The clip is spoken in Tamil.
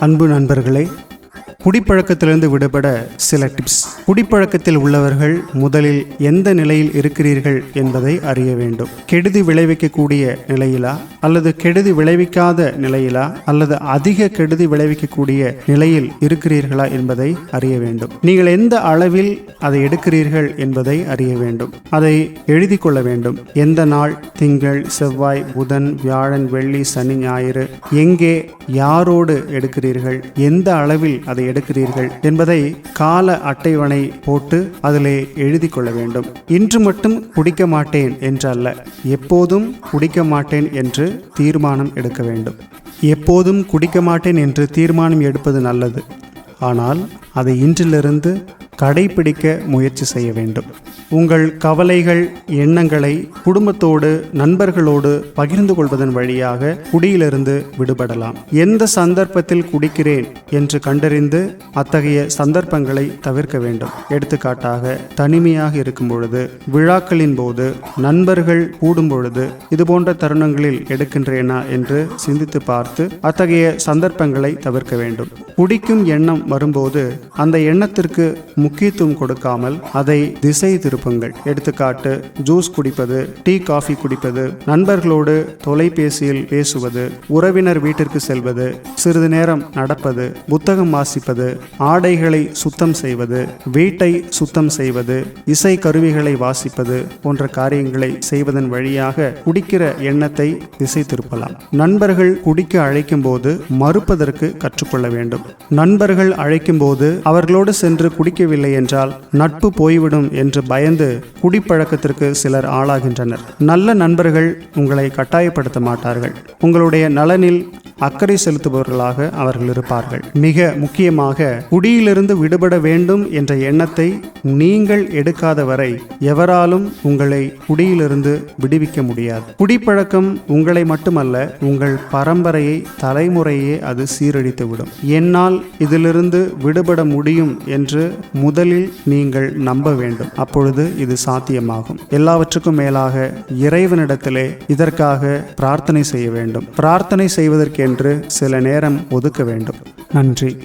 அன்பு நண்பர்களே குடிப்பழக்கத்திலிருந்து விடுபட சில டிப்ஸ் குடிப்பழக்கத்தில் உள்ளவர்கள் முதலில் எந்த நிலையில் இருக்கிறீர்கள் என்பதை அறிய வேண்டும். கெடுதி விளைவிக்கக்கூடிய நிலையிலா அல்லது கெடுதி விளைவிக்காத நிலையிலா அல்லது அதிக கெடுதி விளைவிக்கக்கூடிய நிலையில் இருக்கிறீர்களா என்பதை அறிய வேண்டும். நீங்கள் எந்த அளவில் அதை எடுக்கிறீர்கள் என்பதை அறிய வேண்டும். அதை எழுதி கொள்ள வேண்டும். எந்த நாள்? திங்கள் செவ்வாய் புதன் வியாழன் வெள்ளி சனி ஞாயிறு. எங்கே? யாரோடு எடுக்கிறீர்கள்? எந்த அளவில் அதை எடுக்கிறீர்கள் என்பதை கால அட்டைவணை போட்டு அதிலே எழுதி கொள்ள வேண்டும். இன்று மட்டும் குடிக்க மாட்டேன் என்றல்ல. எப்போதும் குடிக்க மாட்டேன் என்று தீர்மானம் எடுக்க வேண்டும். எப்போதும் குடிக்க மாட்டேன் என்று தீர்மானம் எடுப்பது நல்லது. ஆனால் அதை இன்றிலிருந்து கடைபிடிக்க முயற்சி செய்ய வேண்டும். உங்கள் கவலைகள் எண்ணங்களை குடும்பத்தோடு நண்பர்களோடு பகிர்ந்து கொள்வதன் வழியாக குடியிலிருந்து விடுபடலாம். எந்த சந்தர்ப்பத்தில் குடிக்கிறேன்? என்று கண்டறிந்து அத்தகைய சந்தர்ப்பங்களை தவிர்க்க வேண்டும். எடுத்துக்காட்டாக தனிமையாக இருக்கும் பொழுது விழாக்களின் போது நண்பர்கள் கூடும் பொழுது இதுபோன்ற தருணங்களில் எடுக்கின்றேனா? என்று சிந்தித்து பார்த்து அத்தகைய சந்தர்ப்பங்களை தவிர்க்க வேண்டும். குடிக்கும் எண்ணம் வரும்போது அந்த எண்ணத்திற்கு முக்கியத்துவம் கொடுக்காமல் அதை திசை திருப்புங்கள் எடுத்துக்காட்டு ஜூஸ் குடிப்பது டீ காஃபி குடிப்பது நண்பர்களோடு தொலைபேசியில் பேசுவது உறவினர் வீட்டிற்கு செல்வது சிறிது நேரம் நடப்பது புத்தகம் வாசிப்பது ஆடைகளை சுத்தம் செய்வது வீட்டை சுத்தம் செய்வது இசை கருவிகளை வாசிப்பது போன்ற காரியங்களை செய்வதன் வழியாக குடிக்கிற எண்ணத்தை திசை திருப்பலாம் நண்பர்கள் குடிக்க அழைக்கும் போது மறுப்பதற்கு கற்றுக்கொள்ள வேண்டும். நண்பர்கள் அழைக்கும் போது அவர்களோடு சென்று குடிக்கவில்லை என்றால் நட்பு போய்விடும் என்று பய பயந்து குடிப்பழக்கத்திற்கு சிலர் ஆளாகின்றனர். நல்ல நண்பர்கள் உங்களை கட்டாயப்படுத்த மாட்டார்கள். உங்களுடைய நலனில் அக்கறை செலுத்துபவர்களாக அவர்கள் இருப்பார்கள். மிக முக்கியமாக குடியிலிருந்து விடுபட வேண்டும் என்ற எண்ணத்தை நீங்கள் எடுக்காத வரை எவராலும் உங்களை குடியிலிருந்து விடுவிக்க முடியாது. குடிப்பழக்கம் உங்களை மட்டுமல்ல உங்கள் பரம்பரையை தலைமுறையே அது சீரழித்துவிடும். என்னால் இதிலிருந்து விடுபட முடியும் என்று முதலில் நீங்கள் நம்ப வேண்டும். அப்பொழுது இது சாத்தியமாகும். எல்லாவற்றுக்கும் மேலாக இறைவனிடத்திலே இதற்காக பிரார்த்தனை செய்ய வேண்டும். பிரார்த்தனை செய்வதற்கென்று சில நேரம் ஒதுக்க வேண்டும். நன்றி.